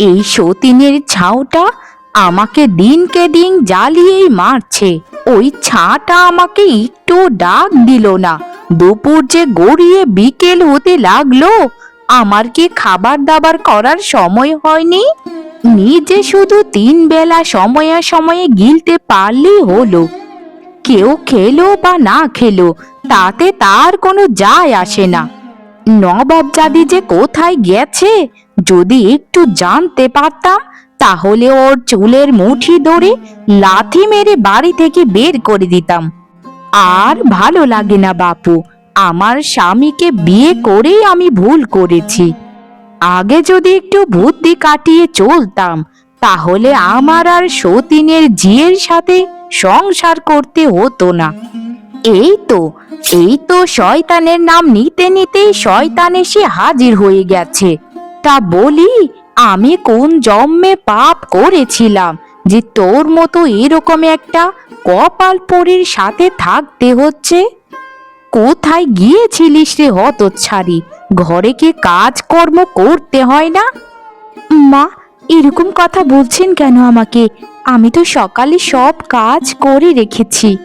এই সতীনের ছাউটা আমাকে দিনকে দিন জ্বালিয়েই মারছে। ওই ছাটা আমাকে একটু ডাক দিল না। দুপুর যে গড়িয়ে বিকেল হতে লাগল, আমার কি খাবার দাবার করার সময় হয়নি? নিজে শুধু তিন বেলা সময়ে সময়ে গিলতে পারলেই হলো। কেউ খেলো বা না খেলো তাতে তার কোনো যায় আসে না। নবাব নবাবজাদি যে কোথায় গেছে, যদি একটু জানতে পারতাম, তাহলে ওর চুলের মুঠি ধরে লাথি মেরে বাড়ি থেকে বের করে দিতাম। আর ভালো লাগে না বাপু, আমার স্বামীকে বিয়ে করেই আমি ভুল করেছি। আগে যদি একটু বুদ্ধি কাটিয়ে চলতাম, তাহলে আমার আর সতীনের জিয়ের সাথে সংসার করতে হতো না। এই তো এই তো শয়তানের নাম নিতে নিতেই শয়তান এসে হাজির হয়ে গেছে। তা বলি, আমি কোন জন্মে পাপ করেছিলাম যে তোর মতো এরকম একটা কপাল পরীর সাথে থাকতে হচ্ছে? কোথায় গিয়েছিলিস রে হতচ্ছাড়ি? ঘরে কি কাজকর্ম করতে হয় না? মা, এরকম কথা বলছেন কেন আমাকে? আমি তো সকালে সব কাজ করে রেখেছি।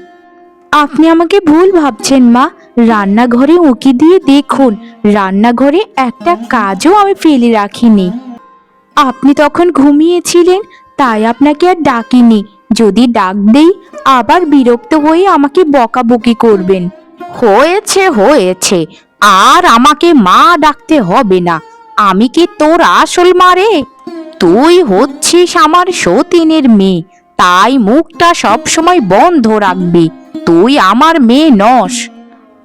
আপনি আমাকে ভুল ভাবছেন, মা। রান্নাঘরে উঁকি দিয়ে দেখুন, রান্নাঘরে একটা কাজও আমি ফেলে রাখিনি। আপনি তখন ঘুমিয়েছিলেন, তাই আপনাকে আর ডাকিনি। যদি ডাক দেই, আবার বিরক্ত হয়ে আমাকে বকাবকি করবেন। হয়েছে হয়েছে, আর আমাকে মা ডাকতে হবে না। আমি কি তোর আসল মারে তুই হচ্ছিস আমার সতীনের মেয়ে, তাই মুখটা সবসময় বন্ধ রাখবি। তুই আমার মেয়ে নস।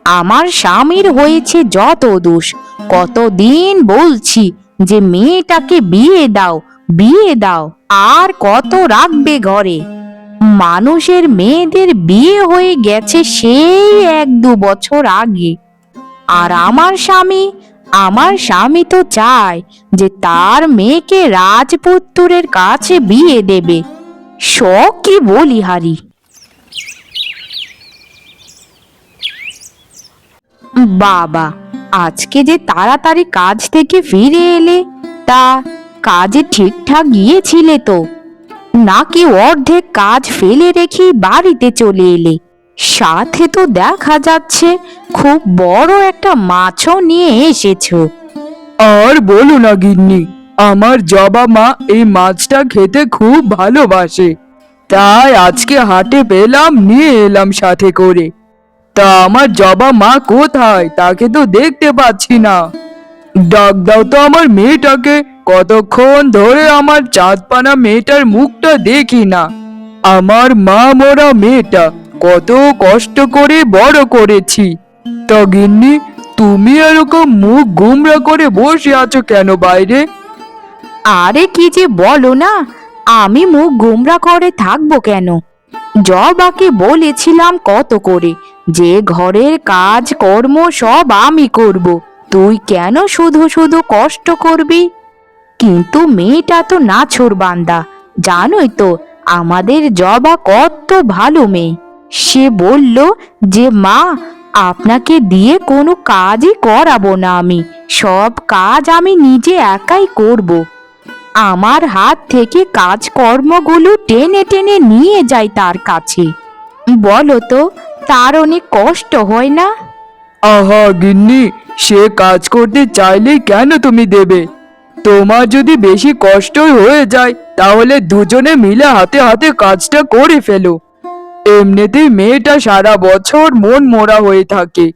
আমার স্বামীর হয়েছে যত দোষ। কতদিন বলছি যে মেয়েটাকে বিয়ে দাও বিয়ে দাও। আর কত রাখবে ঘরে? মানুষের মেয়েদের বিয়ে হয়ে গেছে সেই এক দু বছর আগে। আর আমার স্বামী? আমার স্বামী তো চায় যে তার মেয়েকে রাজপুত্রের কাছে বিয়ে দেবে। শখ কি বলি, হারি? বাবা, আজকে যে তাড়াতাড়ি কাজ থেকে ফিরে এলে, তা কাজে ঠিকঠাক গিয়েছিলে তো। নাকি অর্ধেক কাজ ফেলে রেখে বাড়িতে চলে এলে? সাথে তো দেখা যাচ্ছে, খুব বড় একটা মাছও নিয়ে এসেছ। আর বলো না গিন্নি, আমার জবা মা এই মাছটা খেতে খুব ভালোবাসে। তাই আজকে হাটে পেলাম, নিয়ে এলাম সাথে করে। তা আমার জবা মা কোথায়? তাকে তো দেখতে পাচ্ছি না। ডাক দাও তো আমার মেয়েটাকে। কতক্ষণ ধরে আমার চাঁদপানা মেয়েটার মুখটা দেখি না। আমার মা মোরা মেয়েটা, কত কষ্ট করে বড় করেছি। তা গিন্নি, তুমি এরকম মুখ গুমরা করে বসে আছো কেন বাইরে? আরে কি যে বলো না, আমি মুখ গুমরা করে থাকব কেন? জবাকে বলেছিলাম কত করে যে ঘরের কাজ, কর্ম সব আমি করব। তুই কেন শুধু শুধু কষ্ট করবি? কিন্তু মেয়েটা তো নাছোর বান্দা। জানোই তো, আমাদের জবা কত ভালো মেয়ে। সে বলল, যে মা, আপনাকে দিয়ে কোনো কাজই করাবো না আমি। সব কাজ আমি নিজে একাই করব। আমার হাত থেকে কাজকর্মগুলো টেনে টেনে নিয়ে যাই তার কাছে। বলো তো তার অনেক কষ্ট হয় না? আহা গিন্নি, সে কাজ করতে চাইলেই কেন তুমি দেবে? তোমার যদি বেশি কষ্টই হয়ে যায়, তাহলে দুজনে মিলে হাতে হাতে কাজটা করে ফেলো। এমনিতেই মেয়েটা সারা বছর মন মোড়া হয়ে থাকে।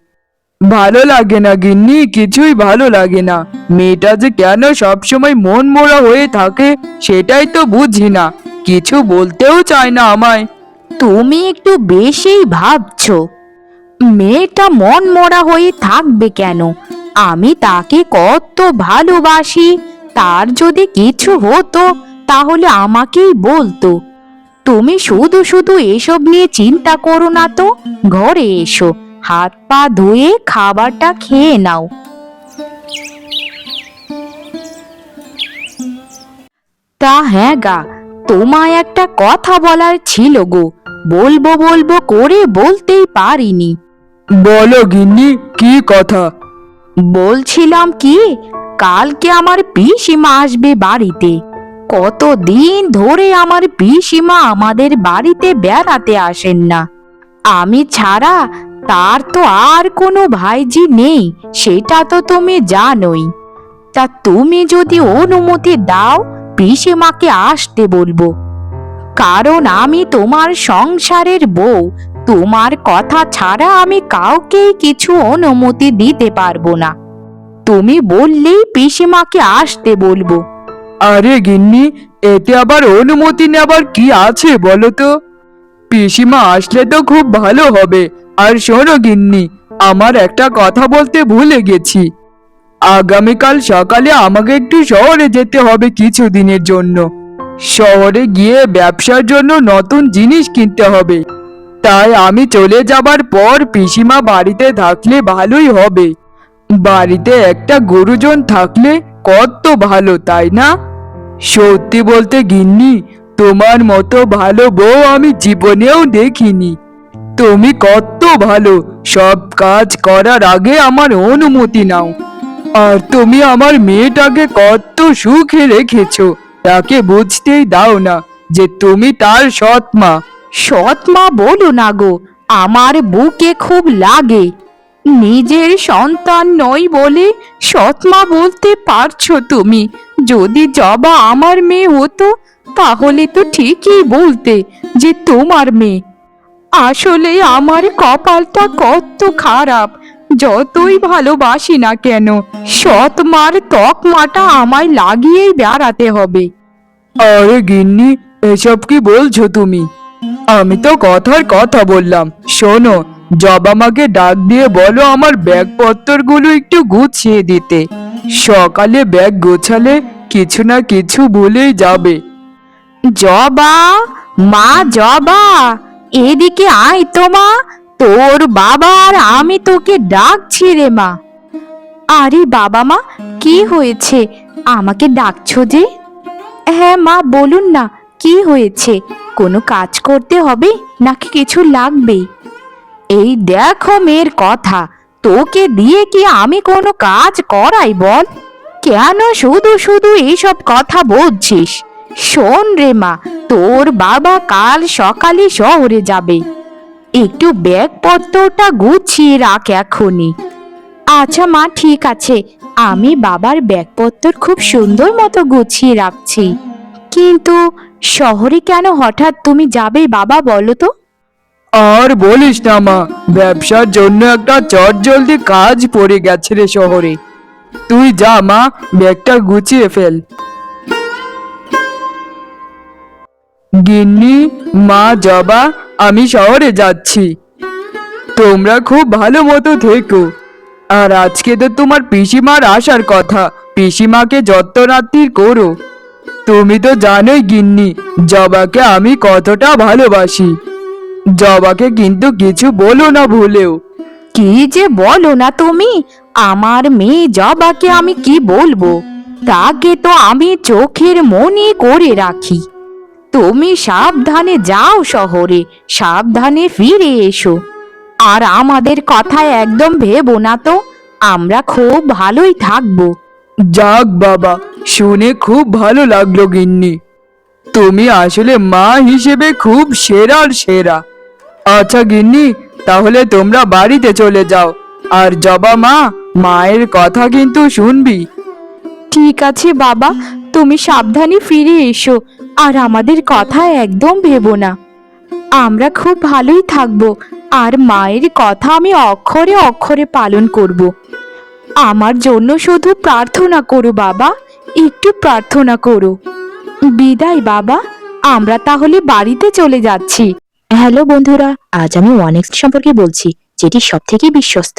ভালো লাগে না গিন্নি, কিছুই ভালো লাগে না। মেয়েটা যে কেন সবসময় মন মোড়া হয়ে থাকে, সেটাই তো বুঝি না। কিছু বলতেও চায় না আমায়। তুমি একটু বেশিই ভাবছ। মেয়েটা মন মরা হয়ে থাকবে কেন? আমি তাকে কত ভালোবাসি, তার যদি কিছু হতো, তাহলে আমাকেই বলতো। তুমি শুধু শুধু এসব নিয়ে চিন্তা করো না তো। ঘরে এসো, হাত পা ধুয়ে খাবারটা খেয়ে নাও। তা হ্যাঁ গা, তোমায় একটা কথা বলার ছিল গো। বলব বলব করে বলতেই পারিনি। বলো গিন্নি কি কথা? বলছিলাম কি কালকে আমার পিসিমা আসবে বাড়িতে। কতদিন ধরে আমার পিসিমা আমাদের বাড়িতে বেড়াতে আসেন না। আমি ছাড়া তার তো আর কোনো ভাইজি নেই সেটা তো তুমি জানোই। তা তুমি যদি অনুমতি দাও পিসিমাকে আসতে বলব। কারণ আমি তোমার সংসারের বউ। তোমার কথা ছাড়া আমি কাউকেই কিছু অনুমতি দিতে পারব না। তুমি বললেই পিসিমাকে আসতে বলব। আরে গিন্নি, এতে আবার অনুমতি নেবার কি আছে বলো তো? পিসিমা আসলে তো খুব ভালো হবে। আর শোনো গিন্নি, আমার একটা কথা বলতে ভুলে গেছি। আগামীকাল সকালে আমাকে একটু শহরে যেতে হবে কিছু দিনের জন্য। শহরে গিয়ে ব্যবসার জন্য নতুন জিনিস কিনতে হবে। তাই আমি চলে যাবার পর পিসিমা বাড়িতে থাকলে ভালোই হবে। বাড়িতে একটা গুরুজন থাকলে কত ভালো, তাই না? সত্যি বলতে গিন্নি, তোমার মতো ভালো বউ আমি জীবনেও দেখিনি। তুমি কত ভালো, সব কাজ করার আগে আমার অনুমতি নাও। আর তুমি আমার মেয়েটাকে কত সুখে রেখেছো। তাকে বুঝতেই দাও না যে তুমি তার সৎ মা। সৎমা বলো না গো, আমার বুকে খুব লাগে। নিজের সন্তান নই বলে সৎমা বলতে পারছ তুমি। যদি জবা আমার মেয়ে হতো, তাহলে তো ঠিকই বলতে যে তোমার মেয়ে। আসলে আমার কপালটা কত খারাপ। যতই ভালোবাসি না কেন সৎ মার তকমাটা আমায় লাগিয়েই বেড়াতে হবে। আরে গিন্নি এসব কি বলছো তুমি? আমি তো কথার কথা বললাম। শোনো জব আমাকে ডাক দিয়ে বলো আমার ব্যাগপত্রগুলো একটু গুছিয়ে দিতে। সকালে ব্যাগ গোছালে কিছু না কিছু ভুলেই যাবে। জবা মা জবা এদিকে আয় তো মা। তোর বাবা আর আমি তোকে ডাকছি রে মা। আরে বাবা মা, কি হয়েছে? আমাকে ডাকছো যে? হ্যাঁ মা, বলুন না, কি হয়েছে? কোনো কাজ করতে হবে নাকি কিছু লাগবে এই দেখো মেয়ের কথা, তোকে দিয়ে কি আমি কোনো কাজ করাই বল? কেন শুধু শুধু এইসব কথা বলছিস? শোন রে মা, তোর বাবা কাল সকালে শহরে যাবে। একটু ব্যাগপত্রটা গুছিয়ে রাখ এখনই। আচ্ছা মা, ঠিক আছে। আমি বাবার ব্যাগপত্র খুব সুন্দর মতো গুছিয়ে রাখছি। কিন্তু শহরে কেন হঠাৎ তুমি যাবে বাবা বলো তো? আর বলিস না মা, ব্যবসার জন্য একটা চট জলদি কাজ পড়ে গেছে রে শহরে। তুই যা মা, ব্যাগটা গুছিয়ে ফেল। গিন্নি, মা, জবা, আমি শহরে যাচ্ছি। তোমরা খুব ভালো মতো থেকো। আর আজকে তো তোমার পিসিমার আসার কথা। পিসিমাকে যত্নরাত্রির করো। তুমি তো জানোই গিন্নি, জবাকে আমি কতটা ভালোবাসি। জবাকে কিন্তু কিছু বলো না ভুলেও। কি যে বলো না তুমি? আমার মেয়ে জবাকে আমি কি বলব? তাকে তো আমি চোখের মনে করে রাখি। তুমি সাবধানে যাও শহরে সাবধানে ফিরে এসো। আর আমাদের কথা একদম ভেবো না তো আমরা খুব ভালোই থাকব। যাক বাবা শুনে খুব ভালো লাগল গিন্নি। তুমি আসলে মা হিসেবে খুব সেরার সেরা। আচ্ছা গিন্নি তাহলে তোমরা বাড়িতে চলে যাও। আর জবা মা মায়ের কথা কিন্তু শুনবি। ঠিক আছে বাবা তুমি সাবধানে ফিরে এসো, আর আমাদের কথা একদম ভেবো না। আমরা খুব ভালোই থাকব, আর মায়ের কথা আমি অক্ষরে অক্ষরে পালন করব। আমার জন্য শুধু প্রার্থনা করো বাবা, একটু প্রার্থনা করো। বিদায় বাবা, আমরা তাহলে বাড়িতে চলে যাচ্ছি। হ্যালো বন্ধুরা, আজ আমি ওয়ানএক্স সম্পর্কে বলছি, যেটি সব থেকে বিশ্বস্ত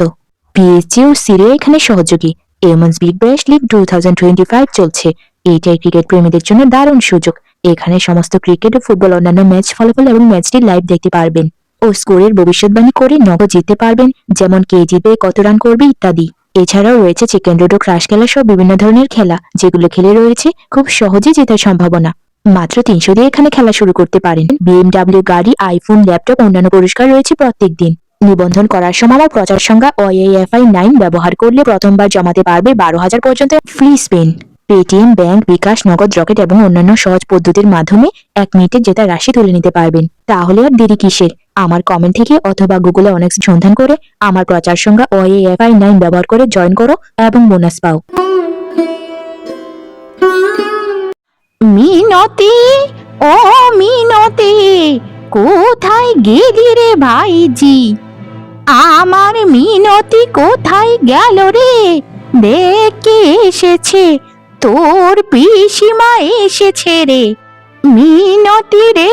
পিএসজি ও সিরিয়া এখানে সহযোগী। এমন্স Big Bash League two thousand twenty five চলছে। এইটাই ক্রিকেট প্রেমীদের জন্য দারুণ সুযোগ। এখানে সমস্ত ক্রিকেট ও ফুটবল অন্যান্য ম্যাচ ফলাফল এবং ম্যাচটি লাইভ দেখতে পারবেন। ও স্কোরের ভবিষ্যৎবাণী করে নগদ জিততে পারবেন, যেমন কে জিতবে, কত রান করবে ইত্যাদি। এছাড়াও রয়েছে চিকেন রোড ক্রাশ খেলা সহ বিভিন্ন ধরনের খেলা, যেগুলো খেলে রয়েছে খুব সহজে জেতার সম্ভাবনা। মাত্র তিনশো দিয়ে এখানে খেলা শুরু করতে পারেন। বিএমডাব্লিউ গাড়ি আইফোন ল্যাপটপ অন্যান্য পুরস্কার রয়েছে প্রত্যেক দিন নিবন্ধন করার সময় আমার প্রচার সংখ্যা ওএএফআই নাইন ব্যবহার করলে প্রথমবার জমাতে পারবে বারো হাজার পর্যন্ত free spin Paytm, bank, bKash, Nagad, Rocket এবং অন্যান্য সহজ পদ্ধতির মাধ্যমে এক মিনিটে জেতা রাশি তুলে নিতে পারবেন। তাহলে আর দেরি কিসের? আমার কমেন্ট থেকে অথবা গুগলে অনেক সন্ধান করে আমার প্রচার সংখ্যা ওএএফআই নাইন ব্যবহার করে জয়েন করো এবং বোনাস পাও। মিনতি, ও মিনতি, কোথায় গেলি রে ভাইজি? আমার মিনতি কোথায় গেল রে? দেখে এসেছে তোর পিসিমা এসেছে রে। মিনতি রে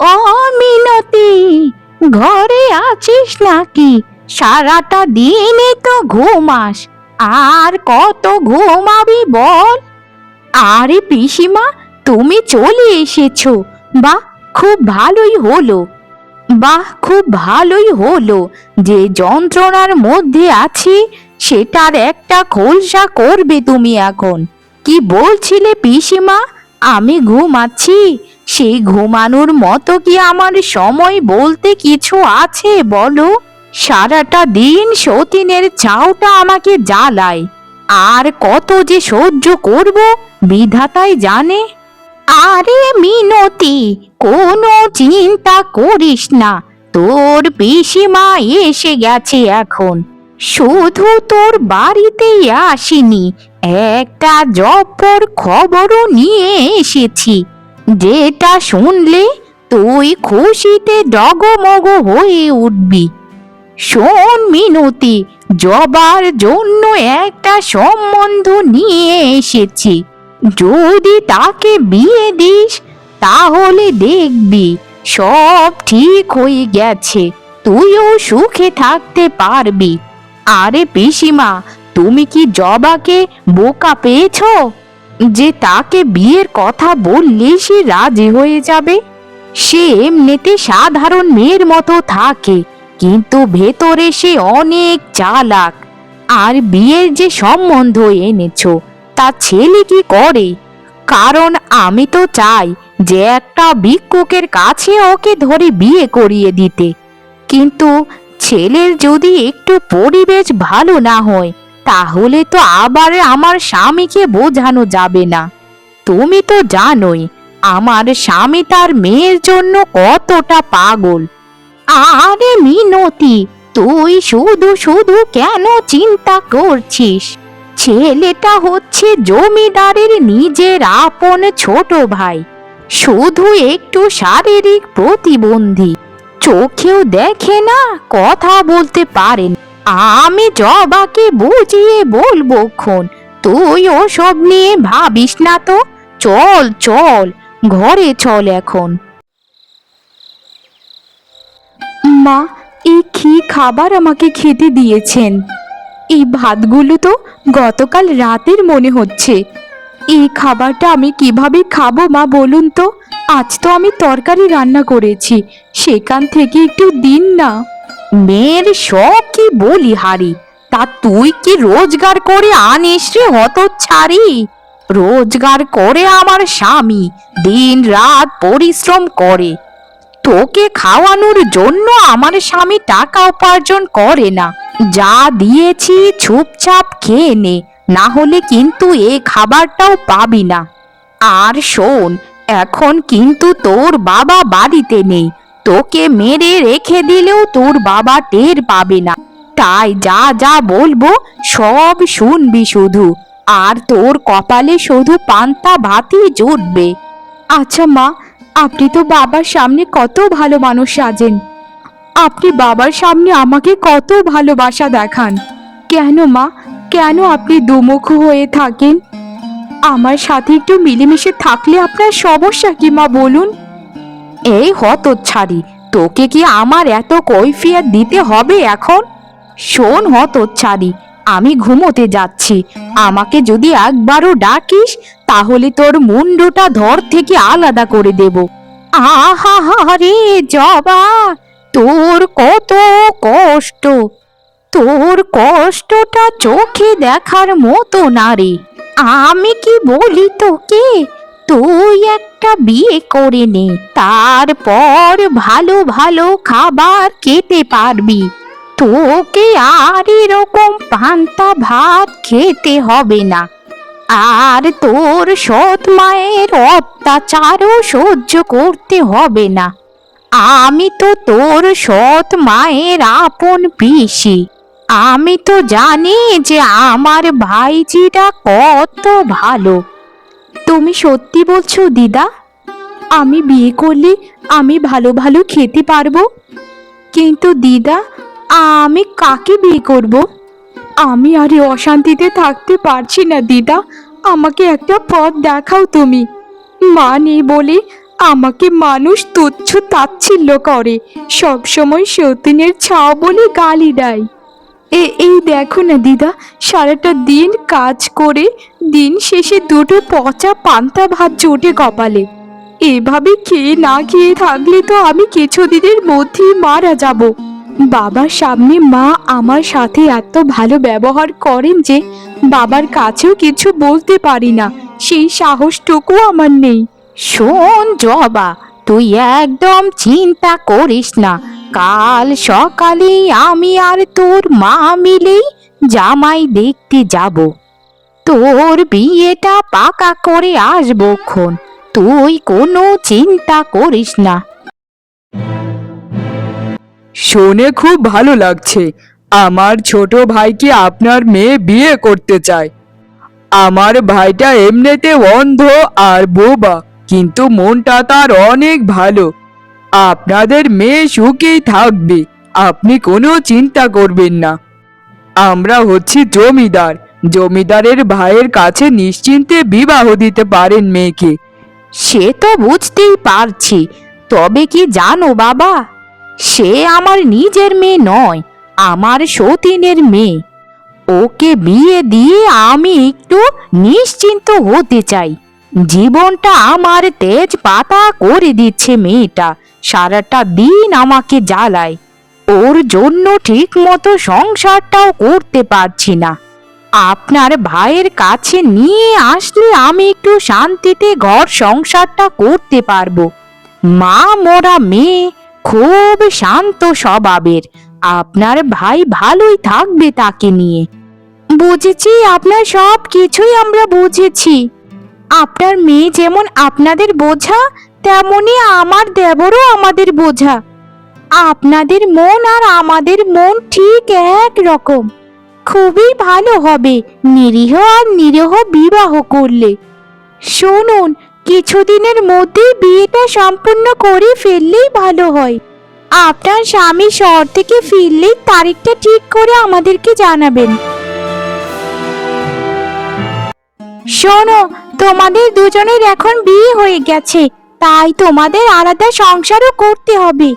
ও মিনতি ঘরে আছিস নাকি? সারাটা দিনে তো ঘুমাস। আর কত ঘুমাবি বল? আরে পিসিমা, তুমি চলে এসেছ। বাহ, খুব ভালোই হলো। বাহ, খুব ভালোই হলো। যে যন্ত্রণার মধ্যে আছি, সেটার একটা খোলসা করবে তুমি এখন। কি বলছিলে পিসিমা? আমি ঘুমাচ্ছি। সেই ঘুমানোর মতো কি আমার সময় বলতে কিছু আছে বলো? সারাটা দিন সতীনের চাওটা আমাকে জ্বালায়। আর কত যে সহ্য করব, বিধাতাই জানে। আরে মিনতি, কোনো চিন্তা করিস না। তোর পিসিমা এসে গেছে এখন। শুধু তোর বাড়িতেই আসিনি একটা জব্বর খবরও নিয়ে এসেছি। যেটা শুনলে তুই খুশিতে ডগমগ হয়ে উঠবি। শোন মিনতি, জবার জন্য একটা সম্বন্ধ নিয়ে এসেছি। যদি তাকে বিয়ে দিস, তাহলে দেখবি সব ঠিক হয়ে গেছে। তুইও সুখে থাকতে পারবি। আরে পিসিমা তুমি কি জবাকে বোকা পেয়েছ? যে তাকে বিয়ের কথা বললে সে রাজি হয়ে যাবে? সে এমনিতে সাধারণ মেয়ের মতো থাকে, কিন্তু ভেতরে সে অনেক চালাক। আর বিয়ের যে সম্বন্ধ এনেছো, তা ছেলে কি করে? কারণ আমি তো চাই যে একটা ভিক্ষুকের কাছে ওকে ধরে বিয়ে করিয়ে দিতে। কিন্তু ছেলের যদি একটু পরিবেশ ভালো না হয় তাহলে তো আবার আমার স্বামীকে বোঝানো যাবে না। তুমি তো জানোই, আমার স্বামী তার মেয়ের জন্য কতটা পাগল। আরে মিনতি, তুই শুধু শুধু কেন চিন্তা করছিস? ছেলেটা হচ্ছে জমিদারের নিজের আপন ছোট ভাই। শুধু একটু শারীরিক প্রতিবন্ধী। চোখেও দেখে না, কথা বলতে পারেন আমি জবাকে বুঝিয়ে বলব খন। তুই ওসব নিয়ে ভাবিস না তো? চল চল, ঘরে চল এখন। মা এই কি খাবার আমাকে খেতে দিয়েছেন? এই ভাতগুলো তো গতকাল রাতের মনে হচ্ছে। এই খাবারটা আমি কীভাবে খাব মা বলুন তো? আজ তো আমি তরকারি রান্না করেছি। সেখান থেকে একটু দিন না। মেয়ের সব কি বলি, হারি? তা তুই কি রোজগার করে আনিস রে হত ছাড়ি রোজগার করে আমার স্বামী দিন রাত পরিশ্রম করে। তোকে খাওয়ানোর জন্য আমার স্বামী টাকা উপার্জন করে না। যা দিয়েছি চুপচাপ খেয়ে নে, না হলে কিন্তু এ খাবারটাও পাবি না। আর শোন, এখন কিন্তু তোর বাবা বাড়িতে নেই। তোকে মেরে রেখে দিলেও তোর বাবা টের পাবে না। তাই যা যা বলব সব শুনবি শুধু। আর তোর কপালে শুধু পান্তা ভাতই জুটবে। আচ্ছা মা, আপনি তো বাবার সামনে কত ভালো মানুষ সাজেন। আপনি বাবার সামনে আমাকে কত ভালোবাসা দেখান। কেন মা, কেন আপনি দুমুখ হয়ে থাকেন? আমার সাথে একটু মিলেমিশে থাকলে আপনার সমস্যা কি মা, বলুন। এই হত ছাড়ি তোকে কি আমার এত কৈফিয়ত দিতে হবে এখন? শোন হত ছাড়ি আমি ঘুমোতে যাচ্ছি, আমাকে যদি একবারও ডাকিস, তাহলে তোর মুন্ডটা ধর থেকে আলাদা করে দেব। আহা রে জবা তোর কত কষ্ট, তোর কষ্টটা চোখে দেখার মতো না রে। আমি কি বলি তোকে? তুই একটা বিয়ে করে নে, তারপর ভালো ভালো খাবার খেতে পারবি। তোকে আর এরকম পান্তা ভাত খেতে হবে না। আর তোর সৎ মায়ের অত্যাচারও সহ্য করতে হবে না। আমি তো তোর সৎ মায়ের আপন পিসি। আমি তো জানি যে আমার ভাইজিটা কত ভালো। তুমি সত্যি বলছো, দিদা? আমি বিয়ে করলে আমি ভালো ভালো খেতে পারব? কিন্তু দিদা, আমি কাকে বিয়ে করব? আমি আর অশান্তিতে থাকতে পারছি না, দিদা। আমাকে একটা পথ দেখাও তুমি। মা নেই বলে আমাকে মানুষ তুচ্ছ তাচ্ছিল্য করে। সবসময় সতীনের ছাও বলে গালি দেয়। এ, এই দেখো না দিদা, সারাটা দিন কাজ করে, দিন শেষে দুটো পচা পান্তা ভাত জোটে কপালে। এভাবে খেয়ে না খেয়ে থাকলে তো আমি কিছুদিনের মধ্যেই মারা যাব। বাবার সামনে মা আমার সাথে এত ভালো ব্যবহার করেন যে, বাবার কাছেও কিছু বলতে পারি না। সেই সাহসটুকু আমার নেই। শোন জবা, তুই একদম চিন্তা করিস না। কাল সকালে আমি আর তোর মা মিলেই জামাই দেখতে যাব। তোর বিয়েটা পাকা করে আসব খন তুই কোনো চিন্তা করিস না। শুনে খুব ভালো লাগছে, আমার ছোট ভাইকে আপনার মেয়ে বিয়ে করতে চায়। আমার ভাইটা এমনিতে অন্ধ আর বোবা, কিন্তু মনটা তার অনেক ভালো। আপনাদের মেয়ে সুখেই থাকবে, আপনি কোনো চিন্তা করবেন না। আমরা হচ্ছি জমিদার, জমিদারের ভাইয়ের কাছে নিশ্চিন্তে বিবাহ দিতে পারেন মেয়েকে। সে তো বুঝতেই পারছি, তবে কি জানো বাবা? সে আমার নিজের মেয়ে নয়, আমার সতীনের মেয়ে। ওকে বিয়ে দিয়ে আমি একটু নিশ্চিন্ত হতে চাই। জীবনটা আমার তেজ পাতা করে দিচ্ছে মেয়েটা। সারাটা দিন আমাকে জ্বালায়। ওর জন্য ঠিক মতো সংসারটাও করতে পারছি না। আপনার ভাইয়ের কাছে নিয়ে আসলে আমি একটু শান্তিতে ঘর সংসারটা করতে পারব। মা মোরা মেয়ে, খুব শান্ত স্বভাবের। আপনার ভাই ভালোই থাকবে তাকে নিয়ে। বুঝেছি আপনার সব কিছুই আমরা বুঝেছি। আপনার মেয়ে যেমন আপনাদের বোঝা তেমনি আমার দেবরও আমাদের বোঝা। আপনাদের মন আর আমাদের মন ঠিক এক রকম। খুবই ভালো হবে নিরীহ আর নিরীহ বিবাহ করলে। শুনুন, কিছুদিনের মধ্যেই বিয়েটা সম্পূর্ণ করে ফেললেই ভালো হয়। আপনার স্বামী শহর থেকে ফিরলেই তারিখটা ঠিক করে আমাদেরকে জানাবেন। শোনো, তোমাদের দুজনের এখন বিয়ে হয়ে গেছে। তাই তোমাদের আলাদা সংসারও করতে হবে।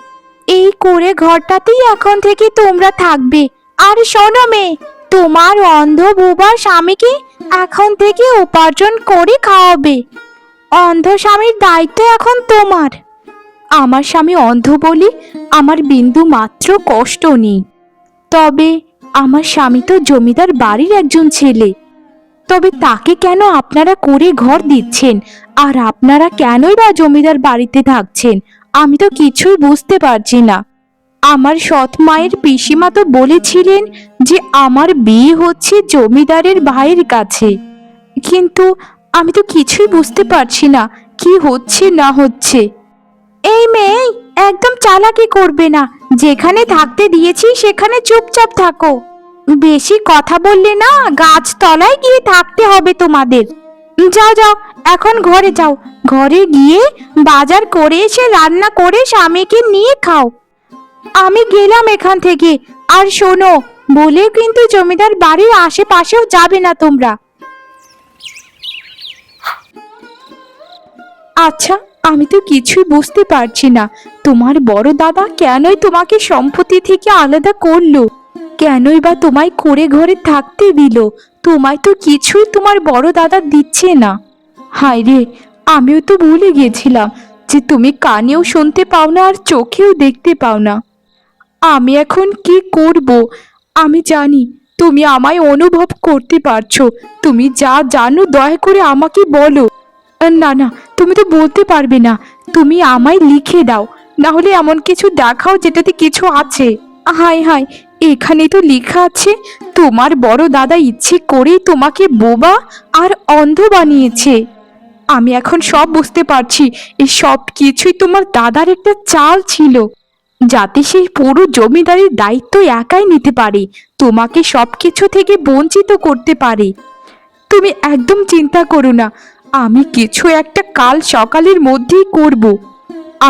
এই করে ঘরটাতেই এখন থেকে তোমরা থাকবে। আর শোনো মেয়ে, তোমার অন্ধ বোবার স্বামীকে এখন থেকে উপার্জন করে খাওয়াবে। অন্ধ স্বামীর দায়িত্ব এখন তোমার। আমার স্বামী অন্ধ বলে আমার বিন্দু মাত্র কষ্ট নেই। তবে আমার স্বামী তো জমিদার বাড়ির একজন ছেলে। তবে তাকে কেন আপনারা করে ঘর দিচ্ছেন? আর আপনারা কেনই বা জমিদার বাড়িতে থাকছেন? আমি তো কিছুই বুঝতে পারছি না। আমার সৎ মায়ের পিসিমা তো বলেছিলেন যে আমার বিয়ে হচ্ছে জমিদারের ভাইয়ের কাছে। কিন্তু আমি তো কিছুই বুঝতে পারছি না কি হচ্ছে না হচ্ছে। এই মেয়ে, একদম চালাকি করবে না। যেখানে থাকতে দিয়েছি, সেখানে চুপচাপ থাকো। বেশি কথা বললে না গাছ তলায় গিয়ে থাকতে হবে তোমাদের। যাও যাও, এখন ঘরে যাও। ঘরে গিয়ে বাজার করে এসে রান্না করে স্বামীকে নিয়ে খাও। আমি গেলাম এখান থেকে। আর শোনো, বলেও কিন্তু জমিদার বাড়ির আশেপাশেও যাবে না তোমরা। আচ্ছা আমি তো কিছুই বুঝতে পারছি না। তোমার বড় দাদা কেনই তোমাকে সম্পত্তি থেকে আলাদা করল? কেনই বা তোমায় করে ঘরে থাকতে দিল? তোমায় তো কিছুই তোমার বড় দাদা দিচ্ছে না। হায় রে, আমিও তো ভুলে গেছিলাম যে তুমি কানেও শুনতে পাও না আর চোখেও দেখতে পাও না। আমি এখন কি করব? আমি জানি তুমি আমায় অনুভব করতে পারছ। তুমি যা জানো দয়া করে আমাকে বলো। না না, তুমি তো বলতে পারবে না। তুমি আমায় লিখে দাও। না হলে এমন কিছু দেখাও যেটাতে কিছু আছে। হাই হাই এখানে তো লেখা আছে, তোমার বড় দাদা ইচ্ছে করেই তোমাকে বোবা আর অন্ধ বানিয়েছে। আমি এখন সব বুঝতে পারছি এই সব কিছুই তোমার দাদার একটা চাল ছিল। যাতে সেই পুরো জমিদারির দায়িত্ব একাই নিতে পারে, তোমাকে সব কিছু থেকে বঞ্চিত করতে পারে। তুমি একদম চিন্তা করো না, আমি কিছু একটা কাল সকালের মধ্যেই করব।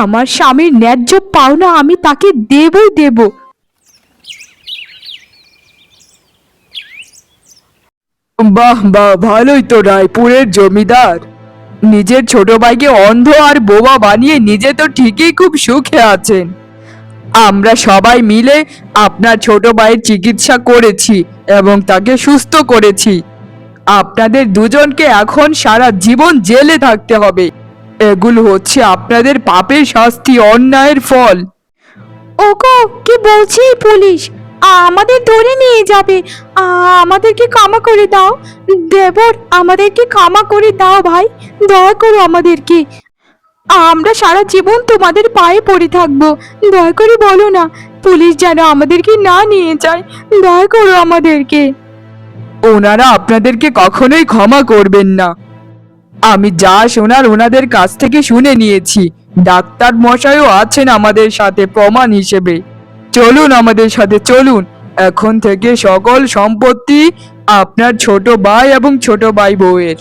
আমার স্বামীর ন্যায্য পাওনা আমি তাকে দেবই দেব। বাহ বাহ, ভালোই তো, রায়পুরের জমিদার। নিজের ছোট ভাইকে অন্ধ আর বোবা বানিয়ে নিজে তো ঠিকই খুব সুখে আছেন। আমরা সবাই মিলে আপনার ছোট ভাইয়ের চিকিৎসা করেছি এবং তাকে সুস্থ করেছি। আপনাদের দুজনকে এখন সারা জীবন জেলে থাকতে হবে। এগুলো হচ্ছে আপনাদের পাপের শাস্তি, অন্যায়ের ফল। ওগো, কি বলছি পুলিশ? আমাদের ধরে নিয়ে যাবে। আমাদেরকে ক্ষমা করে দাও। দেবর, আমাদেরকে ক্ষমা করে দাও ভাই। দয়া করো আমাদেরকে। আমরা সারা জীবন তোমাদের পায়ে পড়ে থাকব। দয়া করে বলো না, পুলিশ যেন আমাদেরকে না নিয়ে যায়। দয়া করো আমাদেরকে। ওনারা আপনাদেরকে কখনোই ক্ষমা করবেন না। আমি যা শোনার ওনাদের কাছ থেকে শুনে নিয়েছি। ডাক্তার মশাইও আছেন আমাদের সাথে প্রমাণ হিসেবে। চলুন আমাদের সাথে, চলুন। এখন থেকে সকল সম্পত্তি আপনার ছোট ভাই এবং ছোট ভাই বউয়ের।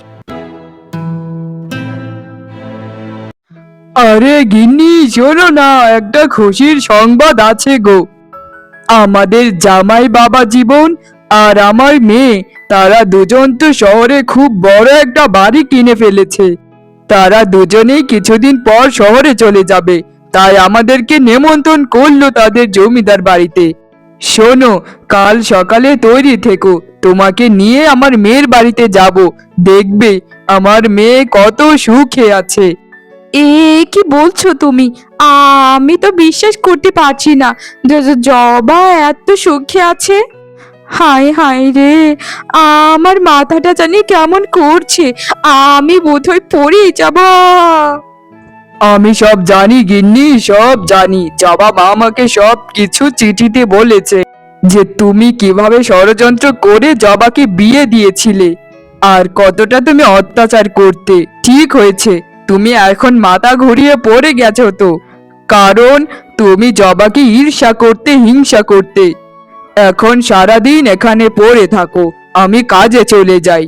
আরে গিন্নি, শোনো না, একটা খুশির সংবাদ আছে গো। আমাদের জামাই বাবা জীবন আর আমার মেয়ে, তারা দুজন তো শহরে খুব বড় একটা বাড়ি কিনে ফেলেছে। তারা দুজনেই কিছুদিন পর শহরে চলে যাবে, তাই আমাদেরকে নেমন্তন্ন করল তাদের জমিদার বাড়িতে। শোনো, কাল সকালে তৈরি থেকো। তোমাকে নিয়ে আমার মেয়ের বাড়িতে যাব। দেখবে, আমার মেয়ে কত সুখে আছে। এ, কি বলছো তুমি? আমি তো বিশ্বাস করতে পারছি না। জবা এত সুখে আছে? হায় হায় রে, আমার মাথাটা জানি কেমন করছে। আমি বোধহয় পড়ে যাব। আমি সব জানি, গিন্নি, সব জানি। জবা মা আমাকে সব কিছু চিঠিতে বলেছে যে তুমি কীভাবে ষড়যন্ত্র করে জবাকে বিয়ে দিয়েছিলে আর কতটা তুমি অত্যাচার করতে। ঠিক হয়েছে, তুমি এখন মাথা ঘুরিয়ে পড়ে গেছো তো। কারণ তুমি জবাকে ঈর্ষা করতে, হিংসা করতে। এখন সারাদিন এখানে পড়ে থাকো, আমি কাজে চলে যাই।